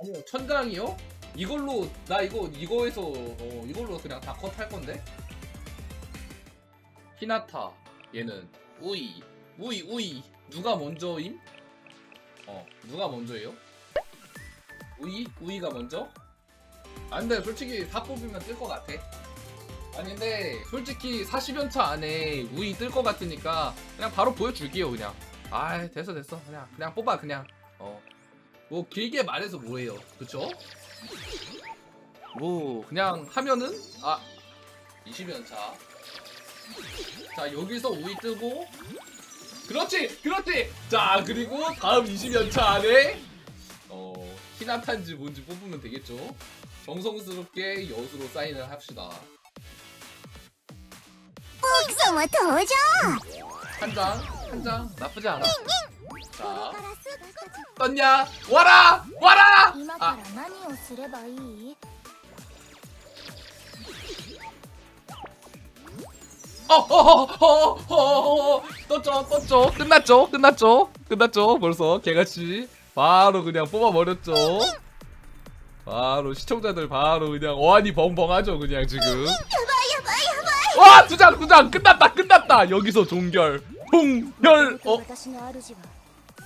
아니요. 천장이요? 이걸로 나 이거 이거에서 어, 이걸로 그냥 다 컷 할 건데? 히나타 얘는. 우이. 우이 우이. 누가 먼저임? 어 누가 먼저예요? 우이? 우이가 먼저? 아 근데 솔직히 다 뽑으면 뜰 것 같아. 아니 근데 솔직히 40연차 안에 우이 뜰 것 같으니까 그냥 바로 보여줄게요 그냥. 아 됐어 됐어. 그냥 그냥 뽑아 그냥. 어 뭐 길게 말해서 뭐예요? 그쵸? 뭐 그냥 하면은? 아. 20연차 자. 여기서 5위 뜨고. 그렇지! 그렇지! 자 그리고 다음 20연차 안에 어 히나탄지 뭔지 뽑으면 되겠죠? 정성스럽게 여수로 사인을 합시다. 복숭아 도전 한장. 한 장 나쁘지 않아 これ 자 からすぐ私たち 떴냐 와라 와라 今か 아 ら何をすればいい 어어어어어어 떴죠 떴죠 끝났죠 끝났죠 끝났죠 벌써 개같이 바로 그냥 뽑아버렸죠 바로 시청자들 바로 그냥 어안이 벙벙하죠 그냥 지금 やばいやばい 와 두장 두 장 끝났다 끝났다 여기서 종결 홍열. 어?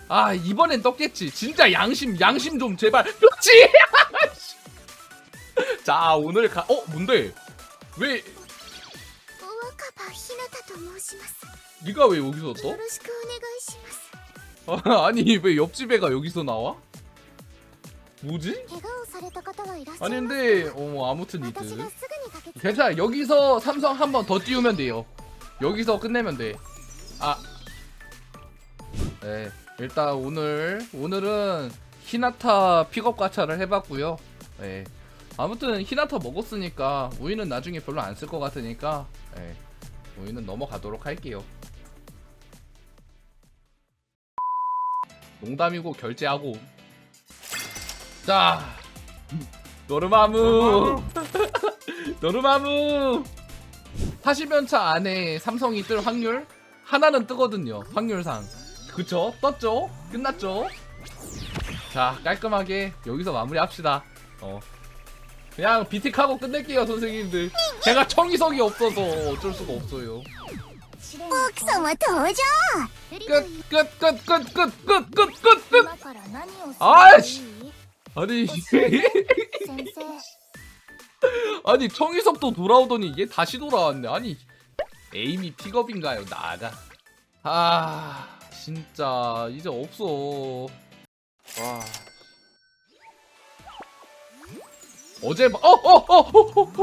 아 이번엔 떴겠지. 진짜 양심 양심 좀 제발. 그렇지! 자 오늘 가 어 뭔데? 왜? 네가 왜 여기서 떴? 아니 왜 옆집 애가 여기서 나와? 뭐지? 아니 근데 어 아무튼 이들. 괜찮아. 여기서 삼성 한 번 더 띄우면 돼요. 여기서 끝내면 돼. 아. 네 일단 오늘 오늘은 히나타 픽업 가차를 해봤고요. 네. 아무튼 히나타 먹었으니까 우유는 나중에 별로 안 쓸 것 같으니까 네 우유는 넘어가도록 할게요. 농담이고 결제하고. 자 노르마무. 노르마무. 40연차 안에 삼성이 뜰 확률 하나는 뜨거든요. 확률상. 그쵸? 떴죠? 끝났죠? 자 깔끔하게 여기서 마무리합시다. 어. 그냥 비틱하고 끝낼게요 선생님들. 제가 청이석이 없어서 어쩔 수가 없어요. 옥성아 도와줘! 끝 끝 끝 끝 끝 끝 끝 끝끝! 아이씨! 아니 아니 청이석도 돌아오더니 얘 다시 돌아왔네. 아니 에이미 픽업인가요? 나가. 아 진짜. 이제 없어. 와. 어제 어어 어 어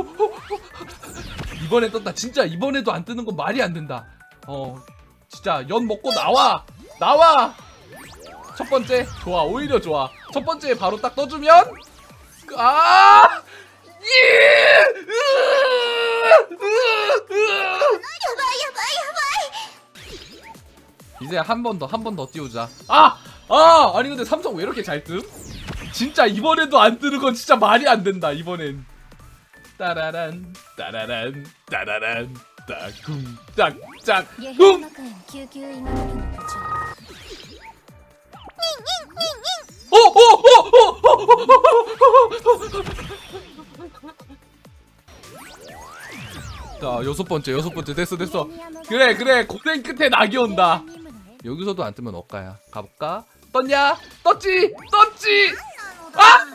이번에 떴다. 진짜 이번에도 안 뜨는 건 말이 안 된다. 어. 진짜 연 먹고 나와. 나와. 첫 번째 좋아. 오히려 좋아. 첫 번째 바로 딱 떠주면 아 한 번 더, 한 번 더 띄우자. 아! 아! 아니, 근데 삼성 왜 이렇게 잘 뜸? 진짜 이번에도 안 뜨는 건 진짜 말이 안 된다, 이번엔. 따라란, 따라란, 따라란, 따쿵, 짝, 짝, 쿵! 어, 어, 어, 어, 어, 어, 자 여섯 번째 여섯 번째 됐어 됐어 그래 그래 고생 끝에 낙이 온다 여기서도 안 뜨면 억까야 가볼까? 떴냐? 떴지? 떴지? 아!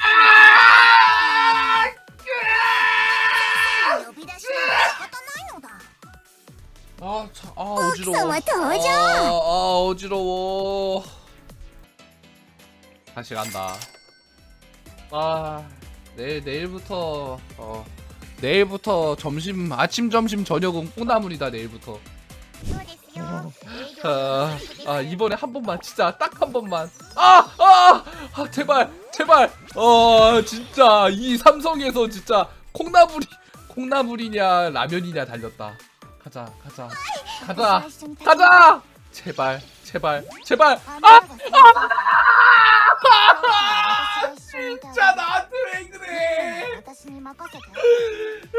아! 아, 참, 아 어지러워. 아, 아 어지러워. 다시 간다. 아 내일 내일부터 어 내일부터 점심 아침 점심 저녁은 콩나물이다 내일부터. 아, 아 이번에 한 번만 진짜 딱 한 번만 아! 아! 아 제발 제발 어 진짜 이 삼성에서 진짜 콩나물이 콩나물이냐 라면이냐 달렸다 가자 가자 가자 가자 제발 제발 제발 아! 아! 아 진짜 나한테 왜 그래 음,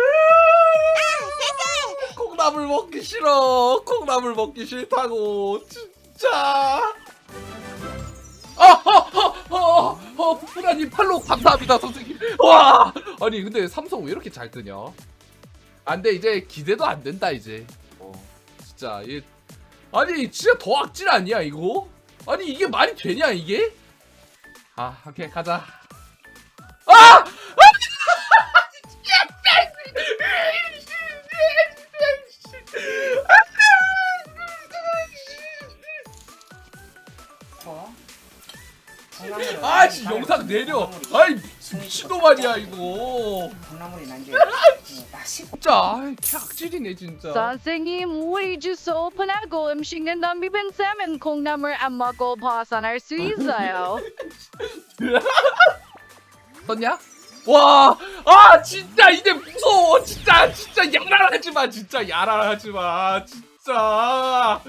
콩나물 먹기 싫어. 콩나물 먹기 싫다고. 진짜. 어허허허허 푸라님 팔로 감사합니다 선생님. 와 아니 근데 삼성 왜 이렇게 잘 뜨냐? 아, 안돼 이제 기대도 안 된다 이제. 어 진짜 이 아니 진짜 더 악질 아니야 이거? 아니 이게 말이 되냐 이게? 아 오케이 가자. 아! 아, 씨, 영상 내려. 아이, 미친놈 아니야, 이거. 콩나물이 난게 딱 씹고 진짜, 아이, 개악질이네, 진짜. 선생님, 우리 주소 오픈하고 음식은 넘기면 콩나물 안 먹고 벗어날 수 있어요. 썼냐? 와, 아, 진짜, 이제 무서워. 진짜, 진짜, 야랄하지 마, 진짜, 야랄하지 마. 진짜.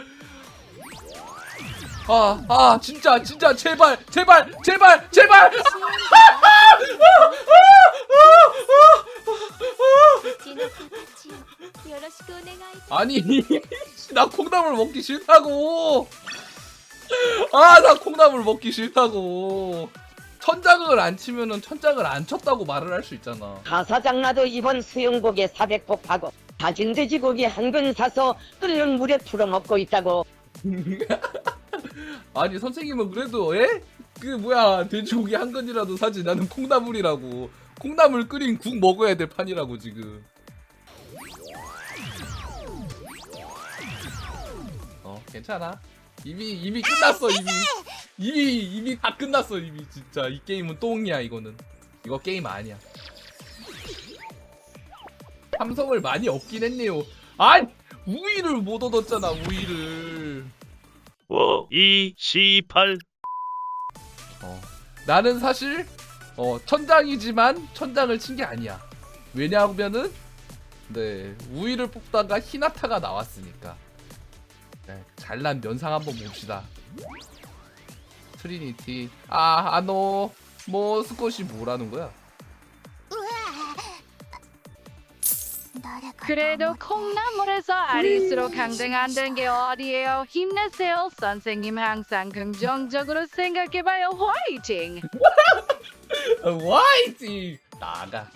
아, 아, 진짜, 진짜, 제발, 제발, 제발, 제발! 아니, 나 콩나물 먹기 싫다고! 아, 나 콩나물 먹기 싫다고! 천장을 안 치면은 천장을 안 쳤다고 말을 할 수 있잖아. 가사장라도 이번 수영복에 400폭하고 다진 돼지고기 한 근 사서 끓는 물에 풀어먹고 있다고. 아니 선생님은 그래도 에? 그 뭐야 돼지고기 한 건이라도 사지. 나는 콩나물이라고. 콩나물 끓인 국 먹어야 될 판이라고 지금. 어 괜찮아. 이미 이미 끝났어 이미. 이미 이미 다 끝났어 이미. 진짜 이 게임은 똥이야 이거는. 이거 게임 아니야. 삼성을 많이 얻긴 했네요. 아 우위를 못 얻었잖아 우위를 5, 2, 18. 어. 나는 사실 어, 천장이지만 천장을 친 게 아니야. 왜냐하면은 네 우위를 뽑다가 히나타가 나왔으니까. 네, 잘난 면상 한번 봅시다. 트리니티 아 아노 뭐 스콧이 뭐라는 거야? 그래도 아, 콩나물에서 음. 아리수로 강등한다는 게 어디예요? 힘내세요. 선생님 항상 긍정적으로 생각해봐요. 화이팅! 화이팅! 나가.